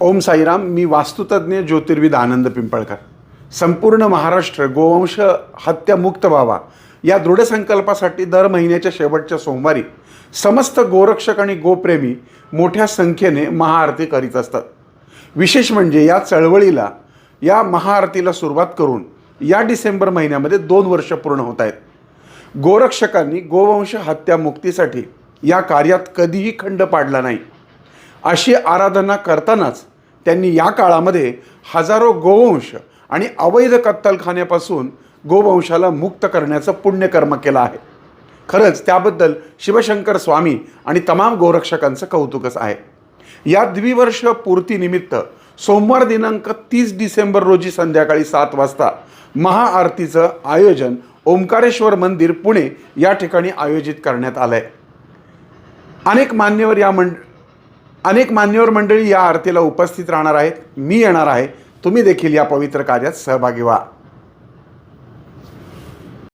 ओम साईराम मी वास्तुतज्ञ ज्योतिर्विद आनंद पिंपळकर. संपूर्ण महाराष्ट्र गोवंश हत्यामुक्त व्हावा. या दृढ संकल्पासाठी दर महिन्याच्या शेवटच्या सोमवारी समस्त गोरक्षक आणि गोप्रेमी मोठ्या संख्येने महाआरती करीत असतात. विशेष म्हणजे या चळवळीला या महाआरतीला सुरुवात करून या डिसेंबर महिन्यामध्ये दोन वर्ष पूर्ण होत आहेत. गोरक्षकांनी गोवंश हत्यामुक्तीसाठी या कार्यात कधीही खंड पाडला नाही. अशी आराधना करतानाच त्यांनी या काळामध्ये हजारो गोवंश आणि अवैध कत्तलखान्यापासून गोवंशाला मुक्त करण्याचं पुण्यकर्म केलं आहे. खरंच त्याबद्दल शिवशंकर स्वामी आणि तमाम गोरक्षकांचं कौतुकच आहे. या द्विवर्ष पूर्तीनिमित्त सोमवार दिनांक तीस डिसेंबर रोजी संध्याकाळी सात वाजता महाआरतीचं आयोजन ओंकारेश्वर मंदिर पुणे या ठिकाणी आयोजित करण्यात आलं आहे अनेक मान्यवर या मंड अनेक मान्यवर मंडळी या आरतीला उपस्थित राहणार आहेत. मी येणार आहे. तुम्ही देखील या पवित्र कार्यात सहभागी व्हा.